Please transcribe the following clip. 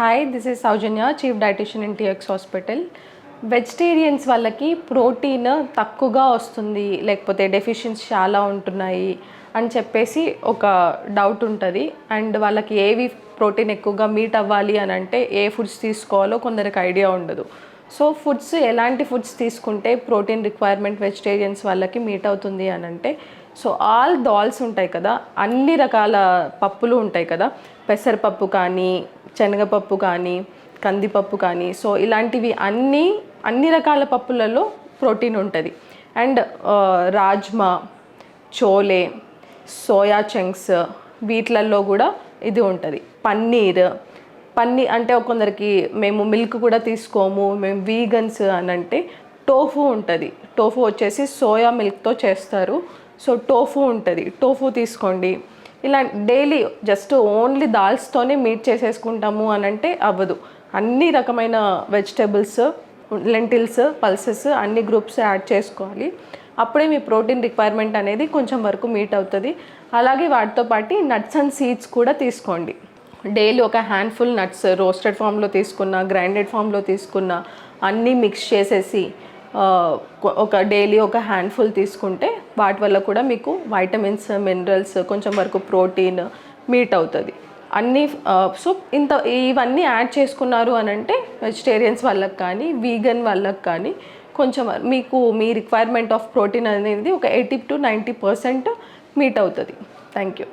Hi this is Soujanya chief dietitian in TX hospital vegetarians వాళ్ళకి protein తక్కువగా వస్తుంది లేకపోతే డెఫిషియన్స్ చాలా ఉంటున్నాయి అని చెప్పేసి ఒక డౌట్ ఉంటుంది. అండ్ వాళ్ళకి ఏవి ప్రోటీన్ ఎక్కువగా మీట్ అవ్వాలి అని అంటే ఏ ఫుడ్స్ తీసుకోవాలో కొందరికి ఐడియా ఉండదు. సో ఫుడ్స్ ఎలాంటి ఫుడ్స్ తీసుకుంటే ప్రోటీన్ రిక్వైర్మెంట్ వెజిటేరియన్స్ వాళ్ళకి మీట్ అవుతుంది అని అంటే సో ఆల్ దాల్స్ ఉంటాయి కదా అన్ని రకాల పప్పులు ఉంటాయి కదా పెసరపప్పు కానీ శనగపప్పు కానీ కందిపప్పు కానీ సో ఇలాంటివి అన్నీ అన్ని రకాల పప్పులలో ప్రోటీన్ ఉంటుంది. And rajma chole soya chunks వీటిలలో కూడా ఇది ఉంటుంది. పన్నీర్ పన్నీ అంటే కొందరికి మేము మిల్క్ కూడా తీసుకోము మేము వీగన్స్ అని అంటే టోఫు ఉంటుంది. టోఫు వచ్చేసి సోయా మిల్క్తో చేస్తారు. సో టోఫు ఉంటుంది. టోఫు తీసుకోండి. ఇలా డైలీ జస్ట్ ఓన్లీ దాల్స్తోనే మీట్ చేసేసుకుంటాము అని అంటే అవ్వదు. అన్ని రకమైన వెజిటేబుల్స్ లెంటిల్స్ పల్సెస్ అన్ని గ్రూప్స్ యాడ్ చేసుకోవాలి. అప్పుడే మీ ప్రోటీన్ రిక్వైర్మెంట్ అనేది కొంచెం వరకు మీట్ అవుతుంది. అలాగే వాటితో పాటు నట్స్ అండ్ సీడ్స్ కూడా తీసుకోండి. డైలీ ఒక హ్యాండ్ఫుల్ నట్స్ రోస్టెడ్ ఫామ్లో తీసుకున్న గ్రైండెడ్ ఫామ్లో తీసుకున్న అన్నీ మిక్స్ చేసేసి ఒక డైలీ ఒక హ్యాండ్ఫుల్ తీసుకుంటే వాటి వల్ల కూడా మీకు వైటమిన్స్ మినరల్స్ కొంచెం వరకు ప్రోటీన్ మీట్ అవుతుంది. అన్నీ సో ఇంత ఇవన్నీ యాడ్ చేసుకున్నారు అని అంటే వెజిటేరియన్స్ వాళ్ళకి కానీ వీగన్ వాళ్ళకి కానీ కొంచెం మీకు మీ రిక్వైర్మెంట్ ఆఫ్ ప్రోటీన్ అనేది ఒక eighty to ninety percent meet అవుతుంది. Thank you